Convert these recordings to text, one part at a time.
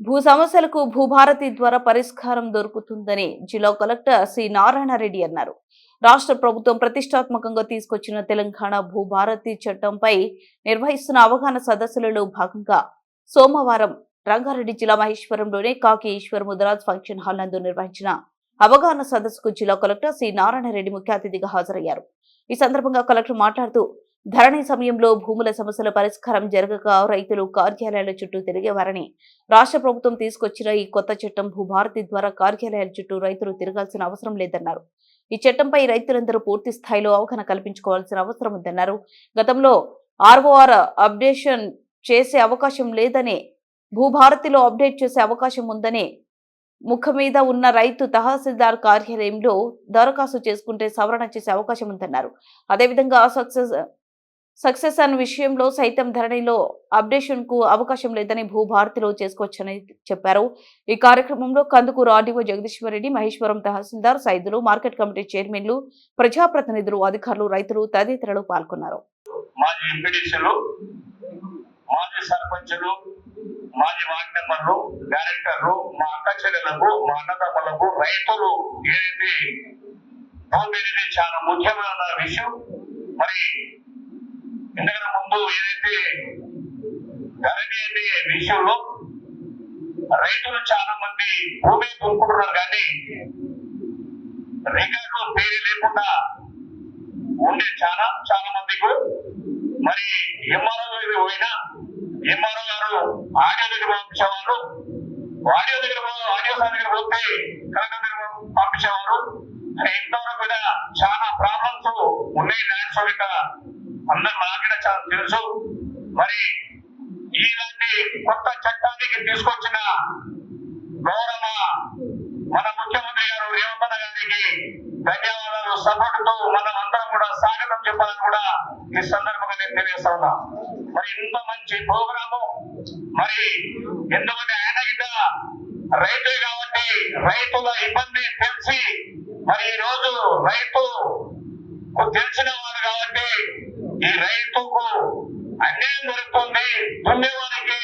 భూ సమస్యలకు భూభారతి ద్వారా పరిష్కారం దొరుకుతుందని జిల్లా కలెక్టర్ సి నారాయణరెడ్డి అన్నారు. రాష్ట్ర ప్రభుత్వం ప్రతిష్టాత్మకంగా తీసుకొచ్చిన తెలంగాణ భూభారతి చట్టంపై నిర్వహిస్తున్న అవగాహన సదస్సులలో భాగంగా సోమవారం రంగారెడ్డి జిల్లా మహేశ్వరంలోని కాకి ఈశ్వర్ ముదరాజ్ ఫంక్షన్ హాల్ నందు నిర్వహించిన అవగాహన సదస్సుకు జిల్లా కలెక్టర్ సి నారాయణరెడ్డి ముఖ్య అతిథిగా హాజరయ్యారు. ఈ సందర్భంగా కలెక్టర్ మాట్లాడుతూ ధరణి సమయంలో భూముల సమస్యల పరిష్కారం జరగక రైతులు కార్యాలయాల చుట్టూ తిరిగేవారని రాష్ట్ర ప్రభుత్వం తీసుకొచ్చిన ఈ కొత్త చట్టం భూభారతి ద్వారా కార్యాలయాల చుట్టూ రైతులు తిరగాల్సిన అవసరం లేదన్నారు. ఈ చట్టంపై రైతులందరూ పూర్తి స్థాయిలో అవగాహన కల్పించుకోవాల్సిన అవసరం ఉందన్నారు. గతంలో ఆర్ఓఆర్ అప్డేషన్ చేసే అవకాశం లేదని భూభారతిలో అప్డేట్ చేసే అవకాశం ఉందని ముఖం మీద ఉన్న రైతు తహసీల్దార్ కార్యాలయంలో దరఖాస్తు చేసుకుంటే సవరణ చేసే అవకాశం ఉందన్నారు. అదేవిధంగా సక్సెస్ సక్సెస్ అన్న విషయంలో సైతం ధరణిలో అప్డేషన్కు అవకాశం లేదని భూభారతిలో చేసుకోవచ్చని చెప్పారు. ఈ కార్యక్రమంలో కందుకూరు ఆర్డీఓ జగదీశ్వర్ రెడ్డి మహేశ్వరం తహసీల్దార్ సైదులు మార్కెట్ కమిటీ చైర్మన్లు ప్రజాప్రతినిధులు అధికారులు రైతులు తదితరులు పాల్గొన్నారు. మాజీ సర్పంచులు మాజీ వార్డు మెంబర్లు డైరెక్టర్లు మా అక్క చెల్లెలకు మా అన్నదమ్ములకు రైతులు ఏదైతే భూమి చాలా ముఖ్యమైన విషయం మరి ఎందుకంటే ముందు ఏదైతే ధరణి అనే విషయంలో రైతులు చాలా మంది భూమి కోరుకుంటున్నారు కానీ రికార్డులో పేరు లేకుండా ఉండే చాలా చాలా మందికి మరి ఎంఆర్ఓ దగ్గర పోయినా ఎంఆర్ఓ గారు ఆడియో దగ్గర పంపించేవారు ఆడియో దగ్గర ఆడియో సార్ దగ్గర పోతే కలెక్టర్ దగ్గర పంపించేవారు. ఇంతవరకు కూడా చాలా ప్రాబ్లమ్స్ ఉన్నాయి. ల్యాండ్ యొక్క అందరు నాకైనా చాలా తెలుసు. మరి ఇలాంటి కొత్త చట్టానికి తీసుకొచ్చిన గౌరవ మన ముఖ్యమంత్రి గారు రేవంత్ గారికి ధన్యవాదాలు సపోర్టుతో మనం అందరం కూడా స్వాగతం చెప్పాలని కూడా ఈ సందర్భంగా నేను తెలియజేస్తా ఉన్నా. మరి ఇంత మంచి ప్రోగ్రాము మరి ఎందుకంటే ఆయన గిట్ట రైతే కాబట్టి రైతుల ఇబ్బంది తెలిసి మరి ఈ రోజు రైతు తెలిసిన వారు కాబట్టి ఈ రైతుకు అన్యాయం జరుగుతుంది. దున్నేవారికి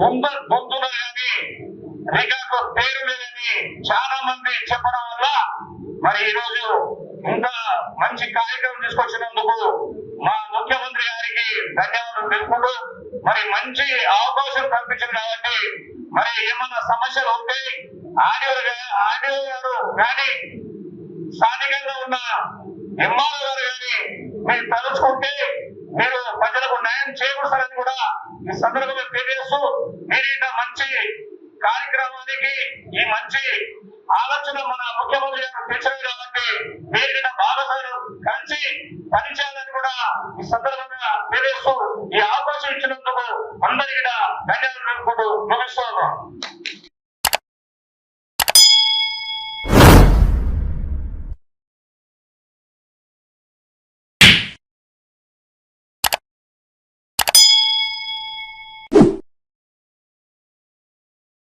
దుంద దుందులు కానీ రికార్డు పేరు లేదని చాలా మంది చెప్పడం వల్ల మరి ఈ రోజు ఇంకా మంచి కార్యక్రమం తీసుకొచ్చినందుకు మా ముఖ్యమంత్రి గారికి ధన్యవాదాలు తెలుపుకుంటూ మరి మంచి అవకాశం కల్పించింది కాబట్టి మరి ఏమన్నా సమస్యలు ఉంటే ఆడియో ఆడియో గారు కానీ స్థానికంగా ఉన్న ఎంఆర్ఓ గారు కానీ మీరు తలుచుకుంటే మీరు ప్రజలకు న్యాయం చేకూరుస్తారని కూడా ఈ సందర్భంగా తెలియజేస్తూ మీరు ఇంత మంచి కార్యక్రమానికి ఈ మంచి ఆలోచన మన ముఖ్యమంత్రి గారు తెచ్చారు కాబట్టి మీరు కూడా కలిసి పనిచేయాలని కూడా ఈ సందర్భంగా తెలియజేస్తూ ఈ అవకాశం ఇచ్చినందుకు అందరికీ ధన్యవాదాలు ముగిస్తున్నాను.